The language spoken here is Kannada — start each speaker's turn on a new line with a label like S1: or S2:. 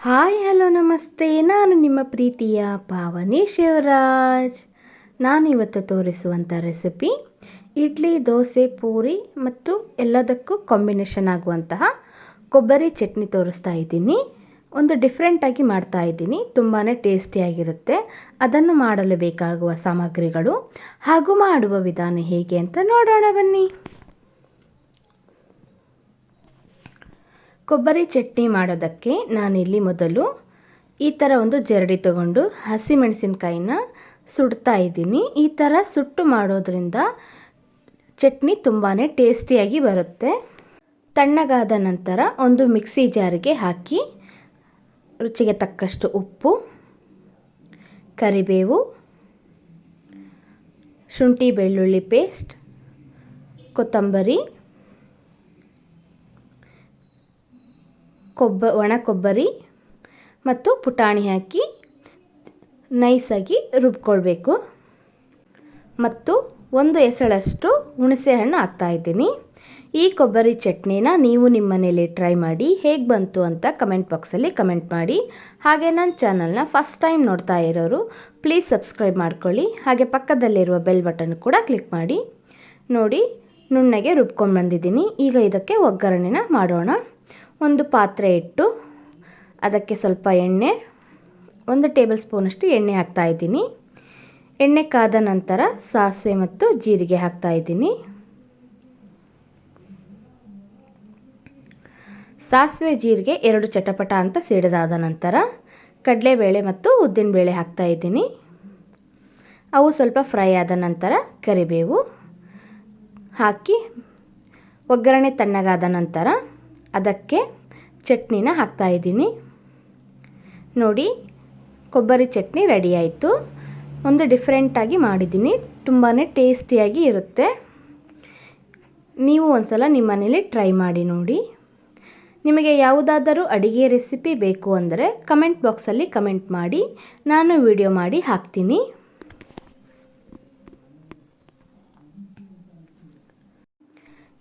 S1: ಹಾಯ್, ಹಲೋ, ನಮಸ್ತೆ. ನಾನು ನಿಮ್ಮ ಪ್ರೀತಿಯ ಪಾವನಿ ಶಿವರಾಜ್. ನಾನಿವತ್ತು ತೋರಿಸುವಂಥ ರೆಸಿಪಿ, ಇಡ್ಲಿ, ದೋಸೆ, ಪೂರಿ ಮತ್ತು ಎಲ್ಲದಕ್ಕೂ ಕಾಂಬಿನೇಷನ್ ಆಗುವಂತಹ ಕೊಬ್ಬರಿ ಚಟ್ನಿ ತೋರಿಸ್ತಾ ಇದ್ದೀನಿ. ಒಂದು ಡಿಫ್ರೆಂಟಾಗಿ ಮಾಡ್ತಾ ಇದ್ದೀನಿ. ತುಂಬಾ ಟೇಸ್ಟಿಯಾಗಿರುತ್ತೆ ಅದನ್ನು ಮಾಡಲು ಬೇಕಾಗುವ ಸಾಮಗ್ರಿಗಳು ಹಾಗೂ ಮಾಡುವ ವಿಧಾನ ಹೇಗೆ ಅಂತ ನೋಡೋಣ ಬನ್ನಿ. ಕೊಬ್ಬರಿ ಚಟ್ನಿ ಮಾಡೋದಕ್ಕೆ ನಾನಿಲ್ಲಿ ಮೊದಲು ಈ ಥರ ಒಂದು ಜರಡಿ ತಗೊಂಡು ಹಸಿಮೆಣಸಿನ್ಕಾಯಿನ ಸುಡ್ತಾ ಇದ್ದೀನಿ. ಈ ಥರ ಸುಟ್ಟು ಮಾಡೋದ್ರಿಂದ ಚಟ್ನಿ ತುಂಬಾ ಟೇಸ್ಟಿಯಾಗಿ ಬರುತ್ತೆ. ತಣ್ಣಗಾದ ನಂತರ ಒಂದು ಮಿಕ್ಸಿ ಜಾರಿಗೆ ಹಾಕಿ ರುಚಿಗೆ ತಕ್ಕಷ್ಟು ಉಪ್ಪು, ಕರಿಬೇವು, ಶುಂಠಿ ಬೆಳ್ಳುಳ್ಳಿ ಪೇಸ್ಟ್, ಕೊತ್ತಂಬರಿ ಕೊಬ್ಬ, ಒಣ ಕೊಬ್ಬರಿ ಮತ್ತು ಪುಟಾಣಿ ಹಾಕಿ ನೈಸಾಗಿ ರುಬ್ಕೊಳ್ಬೇಕು. ಮತ್ತು ಒಂದು ಎಸಳಷ್ಟು ಹುಣಸೆಹಣ್ಣು ಹಾಕ್ತಾಯಿದ್ದೀನಿ ಈ ಕೊಬ್ಬರಿ ಚಟ್ನಿನ ನೀವು ನಿಮ್ಮ ಮನೇಲಿ ಟ್ರೈ ಮಾಡಿ ಹೇಗೆ ಬಂತು ಅಂತ ಕಮೆಂಟ್ ಬಾಕ್ಸಲ್ಲಿ ಕಮೆಂಟ್ ಮಾಡಿ. ಹಾಗೆ ನನ್ನ ಚಾನಲ್ನ ಫಸ್ಟ್ ಟೈಮ್ ನೋಡ್ತಾ ಇರೋರು ಪ್ಲೀಸ್ ಸಬ್ಸ್ಕ್ರೈಬ್ ಮಾಡ್ಕೊಳ್ಳಿ. ಹಾಗೆ ಪಕ್ಕದಲ್ಲಿರುವ ಬೆಲ್ ಬಟನ್ ಕೂಡ ಕ್ಲಿಕ್ ಮಾಡಿ. ನೋಡಿ, ನುಣ್ಣಗೆ ರುಬ್ಕೊಂಡು ಬಂದಿದ್ದೀನಿ. ಈಗ ಇದಕ್ಕೆ ಒಗ್ಗರಣೆನ ಮಾಡೋಣ. ಒಂದು ಪಾತ್ರೆ ಇಟ್ಟು ಅದಕ್ಕೆ ಸ್ವಲ್ಪ ಎಣ್ಣೆ, ಒಂದು ಟೇಬಲ್ ಸ್ಪೂನಷ್ಟು ಎಣ್ಣೆ ಹಾಕ್ತಾ ಇದ್ದೀನಿ. ಎಣ್ಣೆ ಕಾದ ನಂತರ ಸಾಸಿವೆ ಮತ್ತು ಜೀರಿಗೆ ಹಾಕ್ತಾ ಇದ್ದೀನಿ. ಸಾಸಿವೆ, ಜೀರಿಗೆ ಎರಡು ಚಟಪಟ ಅಂತ ಸಿಡಿದಾದ ನಂತರ ಕಡಲೆಬೇಳೆ ಮತ್ತು ಉದ್ದಿನಬೇಳೆ ಹಾಕ್ತಾ ಇದ್ದೀನಿ. ಅವು ಸ್ವಲ್ಪ ಫ್ರೈ ಆದ ನಂತರ ಕರಿಬೇವು ಹಾಕಿ ಒಗ್ಗರಣೆ ತಣ್ಣಗಾದ ನಂತರ ಅದಕ್ಕೆ ಚಟ್ನಿನ ಹಾಕ್ತಾಯಿದ್ದೀನಿ ನೋಡಿ, ಕೊಬ್ಬರಿ ಚಟ್ನಿ ರೆಡಿ ಆಯಿತು. ಒಂದು ಡಿಫ್ರೆಂಟಾಗಿ ಮಾಡಿದ್ದೀನಿ. ತುಂಬಾ ಟೇಸ್ಟಿಯಾಗಿ ಇರುತ್ತೆ. ನೀವು ಒಂದು ಸಲ ನಿಮ್ಮ ಟ್ರೈ ಮಾಡಿ ನೋಡಿ. ನಿಮಗೆ ಯಾವುದಾದರೂ ಅಡಿಗೆ ರೆಸಿಪಿ ಬೇಕು ಅಂದರೆ ಕಮೆಂಟ್ ಬಾಕ್ಸಲ್ಲಿ ಕಮೆಂಟ್ ಮಾಡಿ. ನಾನು ವಿಡಿಯೋ ಮಾಡಿ ಹಾಕ್ತೀನಿ.